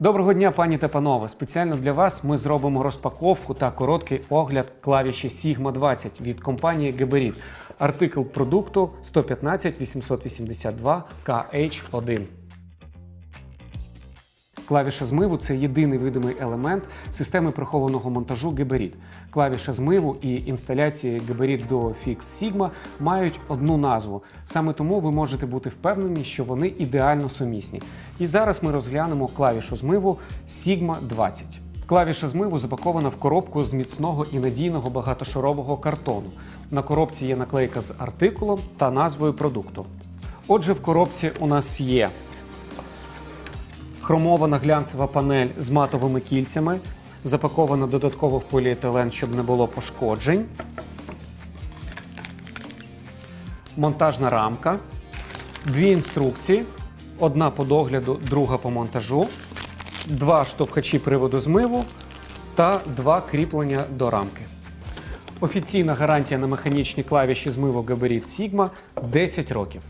Доброго дня, пані та панове! Спеціально для вас ми зробимо розпаковку та короткий огляд клавіші Sigma 20 від компанії Geberit. Артикл продукту 115 882 KH1. Клавіша змиву це єдиний видимий елемент системи прихованого монтажу Geberit. Клавіша змиву і інсталяції Geberit Duo Fix Sigma мають одну назву. Саме тому ви можете бути впевнені, що вони ідеально сумісні. І зараз ми розглянемо клавішу змиву Sigma 20. Клавіша змиву запакована в коробку з міцного і надійного багатошарового картону. На коробці є наклейка з артикулом та назвою продукту. Отже, в коробці у нас є хромована глянцева панель з матовими кільцями, запакована додатково в поліетилен, щоб не було пошкоджень. Монтажна рамка, дві інструкції: одна по догляду, друга по монтажу, два штовхачі приводу змиву та два кріплення до рамки. Офіційна гарантія на механічні клавіші змиву Geberit Sigma 10 років.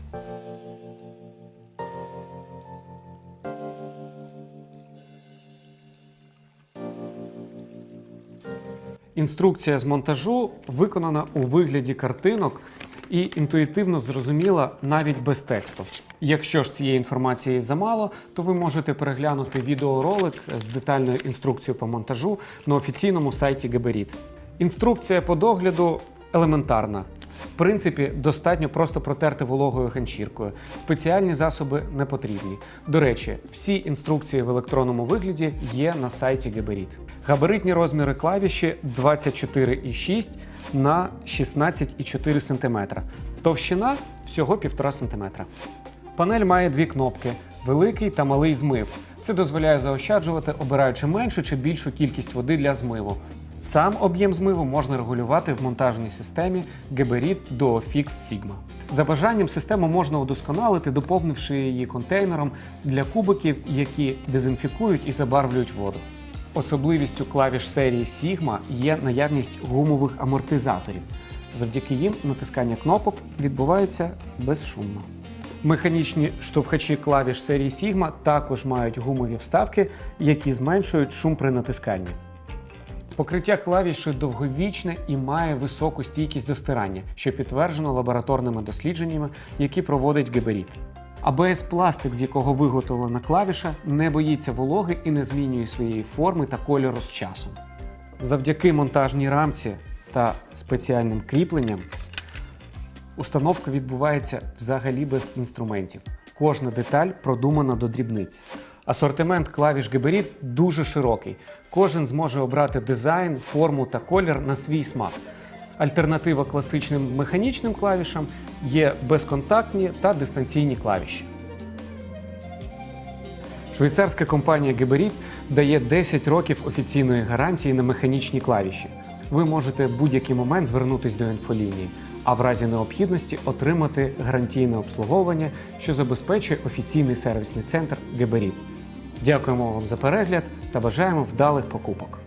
Інструкція з монтажу виконана у вигляді картинок і інтуїтивно зрозуміла навіть без тексту. Якщо ж цієї інформації замало, то ви можете переглянути відеоролик з детальною інструкцією по монтажу на офіційному сайті Geberit. Інструкція по догляду елементарна. В принципі, достатньо просто протерти вологою ганчіркою. Спеціальні засоби не потрібні. До речі, всі інструкції в електронному вигляді є на сайті Geberit. Габаритні розміри клавіші 24,6 на 16,4 см. Товщина всього 1,5 см. Панель має дві кнопки: великий та малий змив. Це дозволяє заощаджувати, обираючи меншу чи більшу кількість води для змиву. Сам об'єм змиву можна регулювати в монтажній системі Geberit Duo Fix Sigma. За бажанням систему можна удосконалити, доповнивши її контейнером для кубиків, які дезінфікують і забарвлюють воду. Особливістю клавіш серії Sigma є наявність гумових амортизаторів. Завдяки їм натискання кнопок відбувається безшумно. Механічні штовхачі клавіш серії Sigma також мають гумові вставки, які зменшують шум при натисканні. Покриття клавіші довговічне і має високу стійкість до стирання, що підтверджено лабораторними дослідженнями, які проводить Geberit. АБС пластик, з якого виготовлена клавіша, не боїться вологи і не змінює своєї форми та кольору з часом. Завдяки монтажній рамці та спеціальним кріпленням установка відбувається взагалі без інструментів. Кожна деталь продумана до дрібниць. Асортимент клавіш Geberit дуже широкий. Кожен зможе обрати дизайн, форму та колір на свій смак. Альтернатива класичним механічним клавішам є безконтактні та дистанційні клавіші. Швейцарська компанія Geberit дає 10 років офіційної гарантії на механічні клавіші. Ви можете в будь-який момент звернутися до інфолінії, а в разі необхідності отримати гарантійне обслуговування, що забезпечує офіційний сервісний центр Geberit. Дякуємо вам за перегляд та бажаємо вдалих покупок.